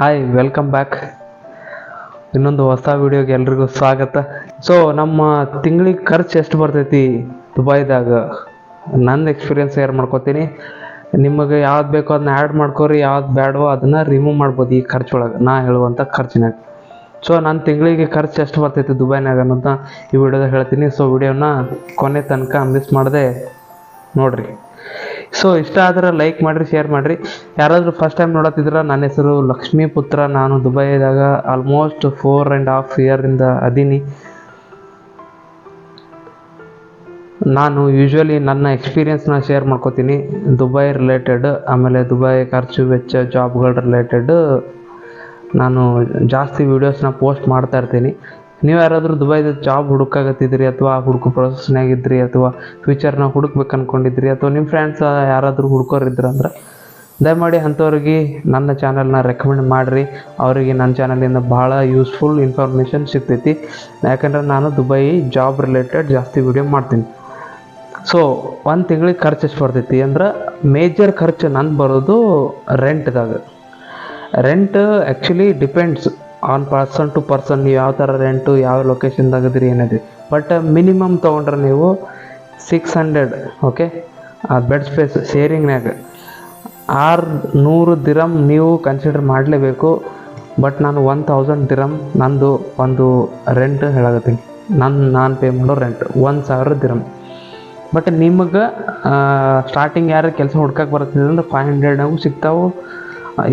Hi welcome back ಇನ್ನೊಂದು ಹೊಸ ವಿಡಿಯೋಗೆ ಎಲ್ರಿಗೂ ಸ್ವಾಗತ. ಸೊ ನಮ್ಮ ತಿಂಗಳಿಗೆ ಖರ್ಚು ಎಷ್ಟು ಬರ್ತೈತಿ ದುಬೈದಾಗ? ನನ್ನ ಎಕ್ಸ್ಪೀರಿಯನ್ಸ್ ಶೇರ್ ಮಾಡ್ಕೋತೀನಿ. ನಿಮಗೆ ಯಾವ್ದು ಬೇಕೋ ಅದನ್ನ ಆ್ಯಡ್ ಮಾಡ್ಕೋರಿ, ಯಾವ್ದು ಬೇಡವೋ ಅದನ್ನು ರಿಮೂವ್ ಮಾಡ್ಬೋದು ಈ ಖರ್ಚೊಳಗೆ ನಾ ಹೇಳುವಂಥ ಖರ್ಚಿನಾಗ. ಸೊ ನನ್ನ ತಿಂಗಳಿಗೆ ಖರ್ಚು ಎಷ್ಟು ಬರ್ತೈತಿ ದುಬೈನಾಗ ಅನ್ನೋದನ್ನ ಈ ವಿಡಿಯೋದಾಗ ಹೇಳ್ತೀನಿ. ಸೊ ವಿಡಿಯೋನ ಕೊನೆ ತನಕ ಮಿಸ್ ಮಾಡದೆ ನೋಡ್ರಿ. ಸೊ ಇಷ್ಟ ಆದ್ರೆ ಲೈಕ್ ಮಾಡಿರಿ ಶೇರ್ ಮಾಡಿರಿ. ಯಾರಾದರೂ ಫಸ್ಟ್ ಟೈಮ್ ನೋಡತ್ತಿದ್ರೆ, ನನ್ನ ಹೆಸರು ಲಕ್ಷ್ಮೀ ಪುತ್ರ ನಾನು ದುಬೈದಾಗ ಆಲ್ಮೋಸ್ಟ್ ಫೋರ್ ಆ್ಯಂಡ್ ಹಾಫ್ ಇಯರಿಂದ ಅದೀನಿ. ನಾನು ಯೂಶ್ವಲಿ ನನ್ನ ಎಕ್ಸ್ಪೀರಿಯನ್ಸ್ನ ಶೇರ್ ಮಾಡ್ಕೋತೀನಿ. ದುಬೈ ರಿಲೇಟೆಡ್ ಆಮೇಲೆ ದುಬೈ ಖರ್ಚು ವೆಚ್ಚ ಜಾಬ್ಗಳ ರಿಲೇಟೆಡ್ ನಾನು ಜಾಸ್ತಿ ವೀಡಿಯೋಸ್ನ ಪೋಸ್ಟ್ ಮಾಡ್ತಾ ಇರ್ತೀನಿ. ನೀವು ಯಾರಾದರೂ ದುಬೈದ ಜಾಬ್ ಹುಡುಕಾಗತ್ತಿದ್ರಿ ಅಥವಾ ಹುಡುಕು ಪ್ರೊಸೆಸ್ನಾಗ ಇದ್ರಿ ಅಥವಾ ಫ್ಯೂಚರ್ನ ಹುಡುಕ್ಬೇಕು ಅನ್ಕೊಂಡಿದ್ರಿ ಅಥವಾ ನಿಮ್ಮ ಫ್ರೆಂಡ್ಸ್ ಯಾರಾದರೂ ಹುಡ್ಕೋರಿದ್ರು ಅಂದ್ರೆ ದಯಮಾಡಿ ಅಂಥವ್ರಿಗೆ ನನ್ನ ಚಾನಲ್ನ ರೆಕಮೆಂಡ್ ಮಾಡಿರಿ. ಅವರಿಗೆ ನನ್ನ ಚಾನಲಿಂದ ಭಾಳ ಯೂಸ್ಫುಲ್ ಇನ್ಫಾರ್ಮೇಷನ್ ಸಿಗ್ತೈತಿ. ಯಾಕಂದ್ರೆ ನಾನು ದುಬೈ ಜಾಬ್ ರಿಲೇಟೆಡ್ ಜಾಸ್ತಿ ವಿಡಿಯೋ ಮಾಡ್ತೀನಿ. ಸೊ ಒಂದು ತಿಂಗಳಿಗೆ ಖರ್ಚು ಎಷ್ಟು ಬರ್ತೈತಿ ಅಂದ್ರೆ ಮೇಜರ್ ಖರ್ಚು ನನ್ನ ಬರೋದು ರೆಂಟ್ದಾಗ rent actually depends on person to person ನೀವು ಯಾವ ಥರ ರೆಂಟು ಯಾವ ಲೊಕೇಶನ್ ಇದ್ರಿ ಏನಿದೆ. ಬಟ್ ಮಿನಿಮಮ್ ತೊಗೊಂಡ್ರೆ ನೀವು ಸಿಕ್ಸ್ ಹಂಡ್ರೆಡ್ ಓಕೆ ಆ ಬೆಡ್ ಸ್ಪೇಸ್ ಶೇರಿಂಗ್ನಾಗ ಆರು ನೂರು ದಿರಮ್ ನೀವು ಕನ್ಸಿಡರ್ ಮಾಡಲೇಬೇಕು. ಬಟ್ ನಾನು ಒನ್ ತೌಸಂಡ್ ದಿರಮ್ ನಂದು ಒಂದು ರೆಂಟ್ ಹೇಳಕತ್ತೀನಿ. ನನ್ನ ನಾನು ಪೇ ಮಾಡೋ ರೆಂಟ್ ಒಂದು ಸಾವಿರ ದಿರಮ್ ಬಟ್ ನಿಮಗೆ ಸ್ಟಾರ್ಟಿಂಗ್ ಯಾರು ಕೆಲಸ ಹುಡ್ಕಕ್ಕೆ ಬರ್ತದೆ ಅಂದ್ರೆ ಫೈವ್ ಹಂಡ್ರೆಡ್ನಾಗೂ ಸಿಗ್ತಾವೆ.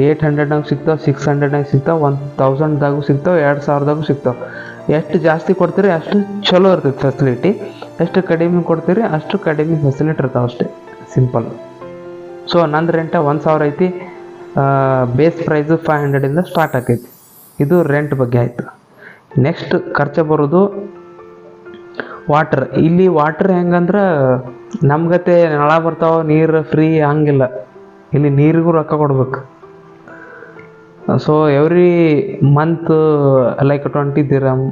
ಏಯ್ಟ್ ಹಂಡ್ರೆಡ್ನಾಗ ಸಿಗ್ತಾವೆ ಸಿಕ್ಸ್ ಹಂಡ್ರೆಡ್ನಾಗ ಸಿಗ್ತಾವೆ ಒನ್ ತೌಸಂಡ್ದಾಗೂ ಸಿಗ್ತಾವೆ, ಎರಡು ಸಾವಿರದಾಗೂ ಸಿಗ್ತಾವೆ. ಎಷ್ಟು ಜಾಸ್ತಿ ಕೊಡ್ತೀರಿ ಅಷ್ಟು ಚಲೋ ಇರ್ತೈತೆ ಫೆಸಿಲಿಟಿ ಎಷ್ಟು ಕಡಿಮೆ ಕೊಡ್ತೀರಿ ಅಷ್ಟು ಕಡಿಮೆ ಫೆಸಿಲಿಟಿ ಇರ್ತಾವೆ ಅಷ್ಟೇ. ಸಿಂಪಲ್ ಸೊ ನಂದು ರೆಂಟ ಒಂದು ಸಾವಿರ ಐತಿ. ಬೇಸ್ ಪ್ರೈಸು ಫೈವ್ ಹಂಡ್ರೆಡಿಂದ ಸ್ಟಾರ್ಟ್ ಆಕೈತಿ. ಇದು ರೆಂಟ್ ಬಗ್ಗೆ ಆಯಿತು. ನೆಕ್ಸ್ಟ್ ಖರ್ಚು ಬರೋದು ವಾಟ್ರ್ ಇಲ್ಲಿ ವಾಟ್ರ್ ಹೆಂಗಂದ್ರೆ ನಮ್ಗತೆ ನಳ ಬರ್ತಾವ, ನೀರು ಫ್ರೀ ಹಂಗಿಲ್ಲ. ಇಲ್ಲಿ ನೀರಿಗೂ ರೊಕ್ಕ ಕೊಡ್ಬೇಕು. So every month like twenty dirham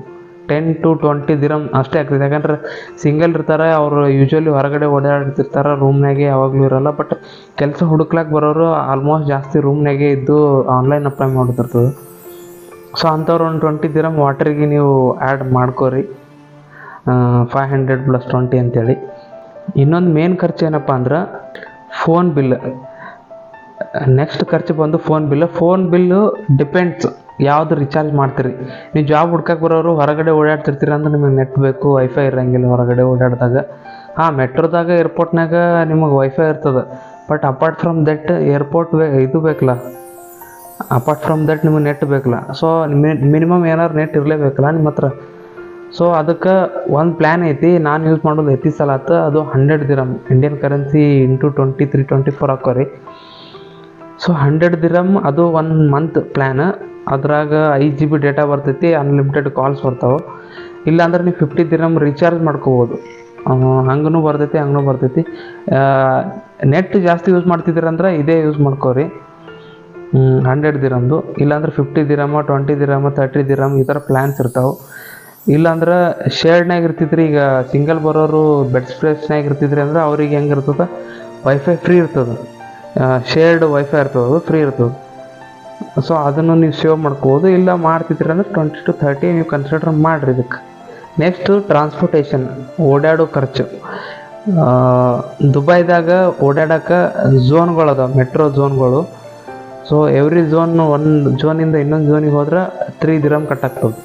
ten to twenty dirham ಅಷ್ಟೇ ಆಗ್ತದೆ. ಯಾಕಂದ್ರೆ ಸಿಂಗಲ್ ಇರ್ತಾರೆ, ಅವರು ಯೂಶ್ವಲಿ ಹೊರಗಡೆ ಓಡಾಡ್ತಿರ್ತಾರೆ ರೂಮ್ನಾಗೆ ಯಾವಾಗಲೂ ಇರಲ್ಲ. ಬಟ್ ಕೆಲಸ ಹುಡುಕ್ಲಾಕ್ ಬರೋರು ಆಲ್ಮೋಸ್ಟ್ ಜಾಸ್ತಿ ರೂಮ್ನಾಗೆ ಇದ್ದು ಆನ್ಲೈನ್ ಅಪ್ಲೈ ಮಾಡೋದಿರ್ತದೆ ಸೊ ಅಂಥವ್ರು ಒಂದು ಟ್ವೆಂಟಿ ದಿರಮ್ ವಾಟ್ರಿಗೆ ನೀವು ಆ್ಯಡ್ ಮಾಡ್ಕೋರಿ. ಫೈವ್ ಹಂಡ್ರೆಡ್ ಪ್ಲಸ್ ಟ್ವೆಂಟಿ ಅಂತೇಳಿ. ಇನ್ನೊಂದು ಮೇನ್ ಖರ್ಚು ಏನಪ್ಪ ಅಂದ್ರೆ ಫೋನ್ ಬಿಲ್ ನೆಕ್ಸ್ಟ್ ಖರ್ಚು ಬಂದು phone bill phone bill depends ಯಾವುದು ರೀಚಾರ್ಜ್ ಮಾಡ್ತೀರಿ? ನೀವು ಜಾಬ್ ಹುಡ್ಕಕ್ಕೆ ಬರೋರು ಹೊರಗಡೆ ಓಡಾಡ್ತಿರ್ತೀರ ಅಂದ್ರೆ ನಿಮಗೆ ನೆಟ್ ಬೇಕು ವೈಫೈ ಇರೋಂಗಿಲ್ಲ ಹೊರಗಡೆ ಓಡಾಡಿದಾಗ. ಹಾಂ, ಮೆಟ್ರೋದಾಗ ಏರ್ಪೋರ್ಟ್ನಾಗ ನಿಮಗೆ ವೈಫೈ ಇರ್ತದೆ. But apart from that airport ಬೇ ಇದು ಬೇಕಲ್ಲ. ಅಪಾರ್ಟ್ ಫ್ರಮ್ ದಟ್ ನಿಮಗೆ ನೆಟ್ ಬೇಕಲ್ಲ. ಸೊ ಮಿನಿಮಮ್ ಏನಾದ್ರು ನೆಟ್ ಇರಲೇಬೇಕಲ್ಲ ನಿಮ್ಮ ಹತ್ರ. ಸೊ ಅದಕ್ಕೆ ಒಂದು ಪ್ಲ್ಯಾನ್ ಐತಿ. ನಾನು ಯೂಸ್ ಮಾಡೋದು ಐತಿ ಸಲ ಆತು. ಅದು hundred dirham Indian currency into twenty three twenty four ಹಾಕೋರಿ. So hundred dirham ಅದು ಒನ್ ಮಂತ್ ಪ್ಲ್ಯಾನ್ ಅದ್ರಾಗ ಐದು ಜಿ ಬಿ ಡೇಟಾ ಬರ್ತೈತಿ ಅನ್ಲಿಮಿಟೆಡ್ ಕಾಲ್ಸ್ ಬರ್ತಾವೆ. ಇಲ್ಲಾಂದ್ರೆ ನೀವು ಫಿಫ್ಟಿ ದಿರಮ್ ರೀಚಾರ್ಜ್ ಮಾಡ್ಕೋಬೋದು. ಹಂಗೂ ಬರ್ತೈತಿ ಹಂಗೂ ಬರ್ತೈತಿ. ನೆಟ್ ಜಾಸ್ತಿ ಯೂಸ್ ಮಾಡ್ತಿದ್ದೀರಂದ್ರೆ ಇದೇ ಯೂಸ್ ಮಾಡ್ಕೋರಿ. ಹಂಡ್ರೆಡ್ ದಿರಮ್ದು ಇಲ್ಲಾಂದ್ರೆ fifty dirham twenty dirham thirty dirham ಈ ಥರ ಪ್ಲ್ಯಾನ್ಸ್ ಇರ್ತಾವೆ. ಇಲ್ಲಾಂದ್ರೆ ಶೇರ್ಡ್ನಾಗ ಇರ್ತಿದ್ರಿ, ಈಗ ಸಿಂಗಲ್ ಬರೋರು ಬೆಡ್ ಸ್ಪೇಸ್ನಾಗ ಇರ್ತಿದ್ರಿ ಅಂದ್ರೆ ಅವ್ರಿಗೆ ಹೆಂಗೆ ಇರ್ತದೆ? ವೈಫೈ ಫ್ರೀ ಇರ್ತದೆ. ಶೇರ್ಡ್ ವೈಫೈ ಇರ್ತದೆ ಫ್ರೀ ಇರ್ತದೆ. ಸೊ ಅದನ್ನು ನೀವು ಸೇವ್ ಮಾಡ್ಕೋಬೋದು. ಇಲ್ಲ ಮಾಡ್ತಿದ್ರಿ ಅಂದ್ರೆ ಟ್ವೆಂಟಿ ಟು ತರ್ಟಿ ನೀವು ಕನ್ಸಿಡರ್ ಮಾಡಿರಿ ಇದಕ್ಕೆ. ನೆಕ್ಸ್ಟು ಟ್ರಾನ್ಸ್ಪೋರ್ಟೇಷನ್ ಓಡಾಡೋ ಖರ್ಚು. ದುಬೈದಾಗ ಓಡಾಡೋಕೆ ಝೋನ್ಗಳು ಅದಾವೆ ಮೆಟ್ರೋ ಝೋನ್ಗಳು ಸೊ ಎವ್ರಿ ಝೋನ್ ಒಂದು ಝೋನಿಂದ ಇನ್ನೊಂದು ಝೋನಿಗೆ ಹೋದ್ರೆ ತ್ರೀ ದಿರಮ್ ಕಟ್ಟಾಗ್ತದೆ.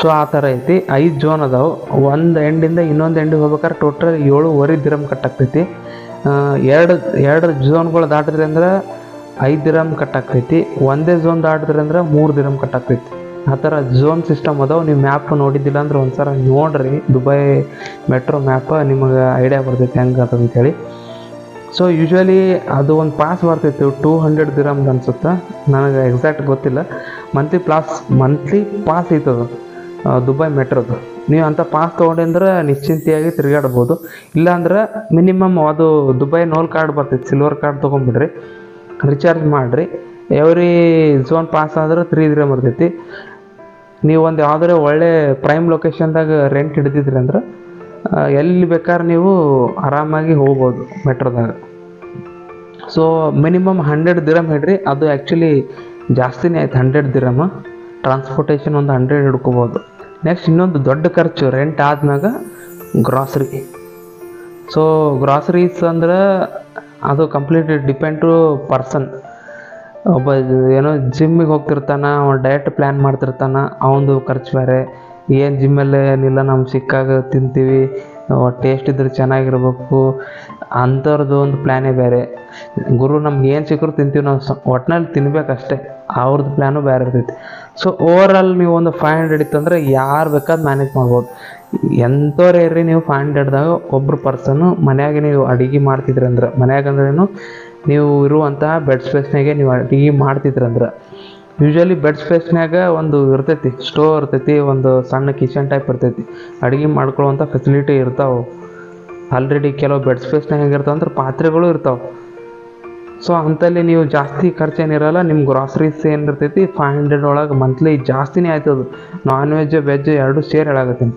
ಸೊ ಆ ಥರ ಐತಿ. ಐದು ಝೋನ್ ಅದಾವೆ. ಒಂದು ಎಂಡಿಂದ ಇನ್ನೊಂದು ಎಂಡಿಗೆ ಹೋಗ್ಬೇಕಾದ್ರೆ ಟೋಟಲ್ ಏಳುವರೆ ದಿರಮ್ ಕಟ್ಟಾಗ್ತೈತಿ. ಎರಡು ಎರಡು ಝೋನ್ಗಳು ದಾಟಿದ್ರಿ ಅಂದ್ರೆ ಐದು ದಿರಮ್ ಕಟ್ಟಾಗ್ತೈತಿ ಒಂದೇ ಝೋನ್ ದಾಟಿದ್ರಿ ಅಂದ್ರೆ ಮೂರು ದಿರಮ್ ಕಟ್ಟಾಗ್ತೈತಿ ಆ ಥರ ಝೋನ್ ಸಿಸ್ಟಮ್ ಅದಾವೆ, ನೀವು ಮ್ಯಾಪ್ ನೋಡಿದ್ದಿಲ್ಲ ಅಂದ್ರೆ ಒಂದು ಸಲ ನೋಡ್ರಿ, ದುಬೈ ಮೆಟ್ರೋ ಮ್ಯಾಪ್ ನಿಮಗೆ ಐಡಿಯಾ ಬರ್ತೈತಿ ಹೆಂಗೆ ಅಂತೇಳಿ. ಸೊ ಯೂಶ್ವಲಿ ಅದು ಒಂದು ಪಾಸ್ ಬರ್ತೈತಿ ಟೂ ಹಂಡ್ರೆಡ್ ದಿರಮ್ದು ಅನ್ಸುತ್ತೆ. ನನಗೆ ಎಕ್ಸಾಕ್ಟ್ ಗೊತ್ತಿಲ್ಲ. ಮಂತ್ಲಿ ಪ್ಲಾಸ್ ಮಂತ್ಲಿ ಪಾಸ್ ಐತದು. ದುಬೈ ಮೆಟ್ರೋದು ನೀವು ಅಂಥ ಪಾಸ್ ತೊಗೊಂಡ್ರೆ ನಿಶ್ಚಿಂತೆಯಾಗಿ ತಿರುಗಾಡ್ಬೋದು. ಇಲ್ಲಾಂದ್ರೆ ಮಿನಿಮಮ್ ಅದು ದುಬೈ ನೋಲ್ ಕಾರ್ಡ್ ಬರ್ತೈತಿ ಸಿಲ್ವರ್ ಕಾರ್ಡ್ ತೊಗೊಂಬಿಡ್ರಿ. ರಿಚಾರ್ಜ್ ಮಾಡಿರಿ. ಎವ್ರಿ ಝೋನ್ ಪಾಸ್ ಆದ್ರೆ ತ್ರೀ ಇದ್ರೆ ಬರ್ತೈತಿ. ನೀವು ಒಂದು ಯಾವುದಾರ ಒಳ್ಳೆ ಪ್ರೈಮ್ ಲೊಕೇಶನ್ದಾಗ ರೆಂಟ್ ಹಿಡಿದಿದ್ರಿ ಅಂದ್ರೆ ಎಲ್ಲಿ ಬೇಕಾದ್ರೆ ನೀವು ಆರಾಮಾಗಿ ಹೋಗ್ಬೋದು ಮೆಟ್ರೋದಾಗ ಸೊ ಮಿನಿಮಮ್ ಹಂಡ್ರೆಡ್ ದಿರಮ್ ಹಿಡ್ರಿ ಅದು ಆ್ಯಕ್ಚುಲಿ ಜಾಸ್ತಿನೇ ಆಯ್ತು ಹಂಡ್ರೆಡ್ ದಿರಮ್ ಟ್ರಾನ್ಸ್ಪೋರ್ಟೇಷನ್ ಒಂದು ಹಂಡ್ರೆಡ್ ಹಿಡ್ಕೋಬೋದು. ನೆಕ್ಸ್ಟ್ ಇನ್ನೊಂದು ದೊಡ್ಡ ಖರ್ಚು ರೆಂಟ್ ಆದ್ಮ್ಯಾಗ ಗ್ರಾಸರಿ ಸೊ ಗ್ರಾಸರೀಸ್ ಅಂದ್ರೆ ಅದು ಕಂಪ್ಲೀಟ್ ಡಿಪೆಂಡ್ ಟು ಪರ್ಸನ್ ಒಬ್ಬ ಏನೋ ಜಿಮ್ಮಿಗೆ ಹೋಗ್ತಿರ್ತಾನೆ, ಅವ್ನು ಡಯಟ್ ಪ್ಲ್ಯಾನ್ ಮಾಡ್ತಿರ್ತಾನೆ ಅವನದು ಖರ್ಚು ಬೇರೆ. ಏನು ಜಿಮ್ಮಲ್ಲಿ ಏನಿಲ್ಲ, ನಮ್ಗೆ ಸಿಕ್ಕಾಗ ತಿಂತೀವಿ ಟೇಸ್ಟ್ ಇದ್ರೆ ಚೆನ್ನಾಗಿರ್ಬೇಕು ಅಂಥವ್ರದ್ದು ಒಂದು ಪ್ಲ್ಯಾನೇ ಬೇರೆ. ಗುರು ನಮ್ಗೆ ಏನು ಸಿಕ್ಕರು ತಿಂತೀವಿ ನಾವು ಸ ಒಟ್ನಲ್ಲಿ ತಿನ್ಬೇಕಷ್ಟೇ. ಅವ್ರದ್ದು ಪ್ಲ್ಯಾನು ಬೇರೆ ಇರ್ತೈತಿ. ಸೊ ಓವರಾಲ್ ನೀವು ಒಂದು ಫೈವ್ ಹಂಡ್ರೆಡ್ ಇತ್ತಂದ್ರೆ ಯಾರು ಬೇಕಾದ್ ಮ್ಯಾನೇಜ್ ಮಾಡ್ಬೋದು. ಎಂಥವ್ರೇ ಇರ್ರಿ ನೀವು ಫೈವ್ ಹಂಡ್ರೆಡ್ದಾಗ ಒಬ್ಬರು ಪರ್ಸನ್ನು ಮನೆಯಾಗೆ ನೀವು ಅಡುಗೆ ಮಾಡ್ತಿದ್ರಿ ಅಂದ್ರೆ, ಮನ್ಯಾಗ ಅಂದ್ರೇನು ನೀವು ಇರುವಂತಹ ಬೆಡ್ ಸ್ಪೇಸ್ನಾಗೆ ನೀವು ಅಡಿಗೆ ಮಾಡ್ತಿದ್ರಂದ್ರೆ. ಯೂಶ್ವಲಿ ಬೆಡ್ ಸ್ಪೇಸ್ನಾಗ ಒಂದು ಇರ್ತೈತಿ ಸ್ಟೋವ್ ಇರ್ತೈತಿ, ಒಂದು ಸಣ್ಣ ಕಿಚನ್ ಟೈಪ್ ಇರ್ತೈತಿ. ಅಡುಗೆ ಮಾಡ್ಕೊಳ್ಳುವಂಥ ಫೆಸಿಲಿಟಿ ಇರ್ತಾವೆ. ಆಲ್ರೆಡಿ ಕೆಲವು ಬೆಡ್ ಸ್ಪೇಸ್ನಾಗ ಹೆಂಗಿರ್ತಾವೆ ಅಂದ್ರೆ ಪಾತ್ರೆಗಳು ಇರ್ತಾವೆ. ಸೊ ಅಂತಲ್ಲಿ ನೀವು ಜಾಸ್ತಿ ಖರ್ಚೇನಿರಲ್ಲ ನಿಮ್ಮ ಗ್ರಾಸರೀಸ್ ಏನಿರ್ತೈತಿ ಫೈವ್ ಹಂಡ್ರೆಡ್ ಒಳಗೆ ಮಂತ್ಲಿ ಜಾಸ್ತಿನೇ ಆಯ್ತದ ನಾನ್ ವೆಜ್ ವೆಜ್ ಎರಡು ಸೇರಿ ಹೇಳಾಕತ್ತೀನಿ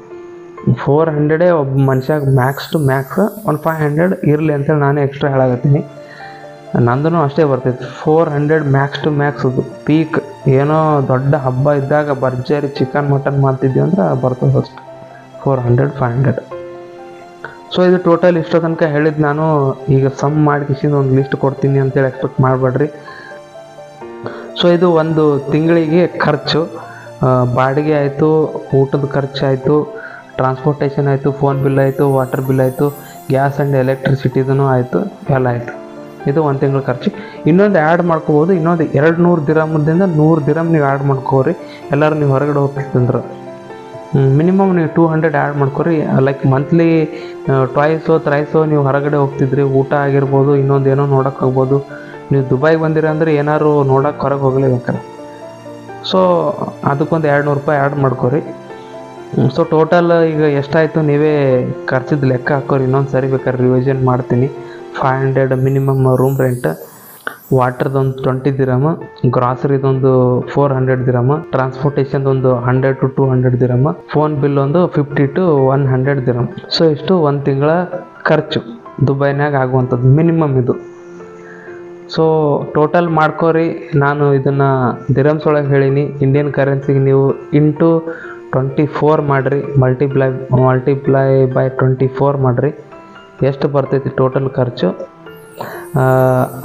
ಫೋರ್ ಹಂಡ್ರೆಡೇ ಒಬ್ಬ ಮನುಷ್ಯಾಗ ಮ್ಯಾಕ್ಸ್ ಟು ಮ್ಯಾಕ್ಸ್ ಒಂದು ಫೈವ್ ಹಂಡ್ರೆಡ್ ಇರಲಿ ಅಂತೇಳಿ ನಾನೇ ಎಕ್ಸ್ಟ್ರಾ ಹೇಳಾಕತ್ತೀನಿ ನಂದೂ ಅಷ್ಟೇ ಬರ್ತೈತಿ. Four hundred max to max ಅದು. ಪೀಕ್ ಏನೋ ದೊಡ್ಡ ಹಬ್ಬ ಇದ್ದಾಗ ಭರ್ಜರಿ ಚಿಕನ್ ಮಟನ್ ಮಾಡ್ತಿದ್ವಿ ಅಂದ್ರೆ ಬರ್ತದೆ ಅಷ್ಟು. Four hundred five hundred so ಇದು ಟೋಟಲ್ ಇಷ್ಟೋ ತನಕ ಹೇಳಿದ್ದು ನಾನು, ಈಗ ಸಮ್ ಮಾಡಿ ಒಂದು ಲಿಸ್ಟ್ ಕೊಡ್ತೀನಿ ಅಂತೇಳಿ ಎಕ್ಸ್ಪೆಕ್ಟ್ ಮಾಡಬೇಡ್ರಿ. ಸೊ ಇದು ಒಂದು ತಿಂಗಳಿಗೆ ಖರ್ಚು. ಬಾಡಿಗೆ ಆಯಿತು, ಊಟದ ಖರ್ಚು ಆಯಿತು ಟ್ರಾನ್ಸ್ಪೋರ್ಟೇಷನ್ ಆಯಿತು ಫೋನ್ ಬಿಲ್ ಆಯಿತು ವಾಟರ್ ಬಿಲ್ ಆಯಿತು ಗ್ಯಾಸ್ ಆ್ಯಂಡ್ ಎಲೆಕ್ಟ್ರಿಸಿಟಿದೂ ಆಯಿತು, ಎಲ್ಲ ಆಯಿತು. ಇದು ಒಂದು ತಿಂಗಳ ಖರ್ಚು. ಇನ್ನೊಂದು ಆ್ಯಡ್ ಮಾಡ್ಕೋಬೋದು, ಇನ್ನೊಂದು ಎರಡು ನೂರು ದಿರಮದಿಂದ ನೂರು ದಿರಮ್ ನೀವು ಆ್ಯಡ್ ಮಾಡ್ಕೋರಿ ಎಲ್ಲರೂ ನೀವು ಹೊರಗಡೆ ಹೋಗ್ತಿತ್ತಂದ್ರೆ ಮಿನಿಮಮ್ ನೀವು ಟೂ ಹಂಡ್ರೆಡ್ ಆ್ಯಡ್ ಮಾಡ್ಕೊರಿ. ಲೈಕ್ ಮಂತ್ಲಿ ಟ್ವಾಯ್ಸೋ ತ್ರೈಸೋ ನೀವು ಹೊರಗಡೆ ಹೋಗ್ತಿದ್ರಿ, ಊಟ ಆಗಿರ್ಬೋದು ಇನ್ನೊಂದು ಏನೋ ನೋಡೋಕೆ ನೀವು ದುಬೈಗೆ ಬಂದಿರ ಅಂದರೆ ಏನಾದ್ರು ನೋಡೋಕೆ ಹೊರಗೆ ಹೋಗ್ಲೇಬೇಕಾರೆ ಸೊ ಅದಕ್ಕೊಂದು ಎರಡು ನೂರು ರೂಪಾಯಿ ಆ್ಯಡ್ ಮಾಡ್ಕೊರಿ. ಸೊ ಟೋಟಲ್ ಈಗ ಎಷ್ಟಾಯಿತು ನೀವೇ ಖರ್ಚಿದ ಲೆಕ್ಕ ಹಾಕೋರಿ. ಇನ್ನೊಂದು ಸರಿ ಬೇಕಾದ್ರೆ ರಿವಿಷನ್ ಮಾಡ್ತೀನಿ. Five hundred minimum room rent ವಾಟರ್ದೊಂದು twenty dirham ಗ್ರಾಸರಿದೊಂದು ಫೋರ್ ಹಂಡ್ರೆಡ್ ದಿರಮ ಟ್ರಾನ್ಸ್ಪೋರ್ಟೇಷನ್ ಒಂದು hundred to two hundred dirham phone bill ಒಂದು fifty to one hundred dirham so ಇಷ್ಟು ಒಂದು ತಿಂಗಳ ಖರ್ಚು ದುಬೈನಾಗ ಆಗುವಂಥದ್ದು ಮಿನಿಮಮ್ ಇದು. ಸೊ ಟೋಟಲ್ ಮಾಡ್ಕೋರಿ. ನಾನು ಇದನ್ನು ದಿರಮ್ಸ್ ಒಳಗೆ ಹೇಳೀನಿ. ಇಂಡಿಯನ್ ಕರೆನ್ಸಿಗೆ ನೀವು ಇಂಟು ಟ್ವೆಂಟಿ ಫೋರ್ ಮಾಡಿರಿ. Multiply multiply by twenty four ಮಾಡಿರಿ. ಎಷ್ಟು ಬರ್ತೈತಿ ಟೋಟಲ್ ಖರ್ಚು?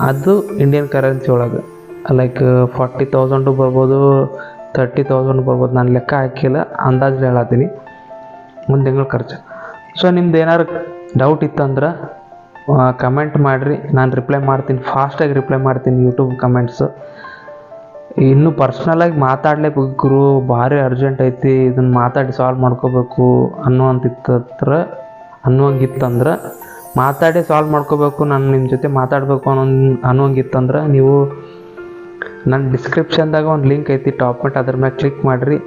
ಅದು ಇಂಡಿಯನ್ ಕರೆನ್ಸಿ ಒಳಗೆ. ಲೈಕ್ ಫಾರ್ಟಿ ತೌಸಂಡು ಬರ್ಬೋದು ತರ್ಟಿ ತೌಸಂಡ್ ಬರ್ಬೋದು, ನಾನು ಲೆಕ್ಕ ಹಾಕಿಲ್ಲ, ಅಂದಾಜು ಹೇಳತ್ತೀನಿ ಒಂದು ತಿಂಗಳ ಖರ್ಚು. ಸೊ ನಿಮ್ದು ಏನಾರು ಡೌಟ್ ಇತ್ತಂದ್ರೆ ಕಮೆಂಟ್ ಮಾಡಿರಿ. ನಾನು ರಿಪ್ಲೈ ಮಾಡ್ತೀನಿ ಫಾಸ್ಟಾಗಿ ರಿಪ್ಲೈ ಮಾಡ್ತೀನಿ ಯೂಟ್ಯೂಬ್ ಕಮೆಂಟ್ಸು ಇನ್ನು ಪರ್ಸ್ನಲಾಗಿ ಮಾತಾಡಲೇಬೇಕು, ಗುರು. ಭಾರಿ ಅರ್ಜೆಂಟ್ ಐತಿ ಇದನ್ನು ಮಾತಾಡಿ ಸಾಲ್ವ್ ಮಾಡ್ಕೋಬೇಕು ಅನ್ನುವಂತಿತ್ತತ್ರ ಅನ್ನುವಂಗಿತ್ತಂದ್ರೆ ಮಾತಾಡಿ ಸಾಲ್ವ್ ಮಾಡ್ಕೋಬೇಕು, ನಾನು ನಿಮ್ಮ ಜೊತೆ ಮಾತಾಡಬೇಕು ಅನ್ನೋ ಅನ್ನೋಂಗಿತ್ತಂದ್ರೆ ನೀವು ನನ್ನ ಡಿಸ್ಕ್ರಿಪ್ಷನ್ದಾಗ ಒಂದು ಲಿಂಕ್ ಐತಿ ಟಾಪ್ ಮೆಟ್ ಅದ್ರ ಮ್ಯಾಗೆ ಕ್ಲಿಕ್ ಮಾಡಿರಿ.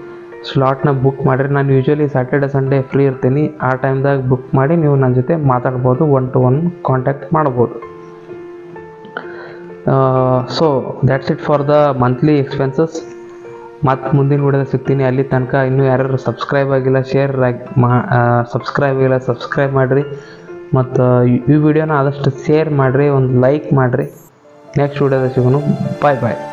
ಸ್ಲಾಟ್ನ ಬುಕ್ ಮಾಡಿರಿ. ನಾನು ಯೂಶ್ವಲಿ ಸ್ಯಾಟರ್ಡೆ ಸಂಡೇ ಫ್ರೀ ಇರ್ತೀನಿ. ಆ ಟೈಮ್ದಾಗ ಬುಕ್ ಮಾಡಿ ನೀವು ನನ್ನ ಜೊತೆ ಮಾತಾಡ್ಬೋದು ಒನ್ ಟು ಒನ್ ಕಾಂಟ್ಯಾಕ್ಟ್ ಮಾಡ್ಬೋದು. So that's it for the monthly expenses ಮತ್ತು ಮುಂದಿನ ವಿಡಿಯೋದಾಗ ಸಿಗ್ತೀನಿ. ಅಲ್ಲಿ ತನಕ ಇನ್ನೂ ಯಾರ್ಯಾರು ಸಬ್ಸ್ಕ್ರೈಬ್ ಆಗಿಲ್ಲ ಶೇರ್ ಮಾ ಸಬ್ಸ್ಕ್ರೈಬ್ ಆಗಿಲ್ಲ ಸಬ್ಸ್ಕ್ರೈಬ್ ಮಾಡಿರಿ. ಮತ್ತು ಈ ವಿಡಿಯೋನ ಆದಷ್ಟು ಶೇರ್ ಮಾಡಿರಿ ಒಂದು ಲೈಕ್ ಮಾಡಿರಿ. ನೆಕ್ಸ್ಟ್ ವಿಡಿಯೋದ ಸಿಗೋಣ. ಬಾಯ್ ಬಾಯ್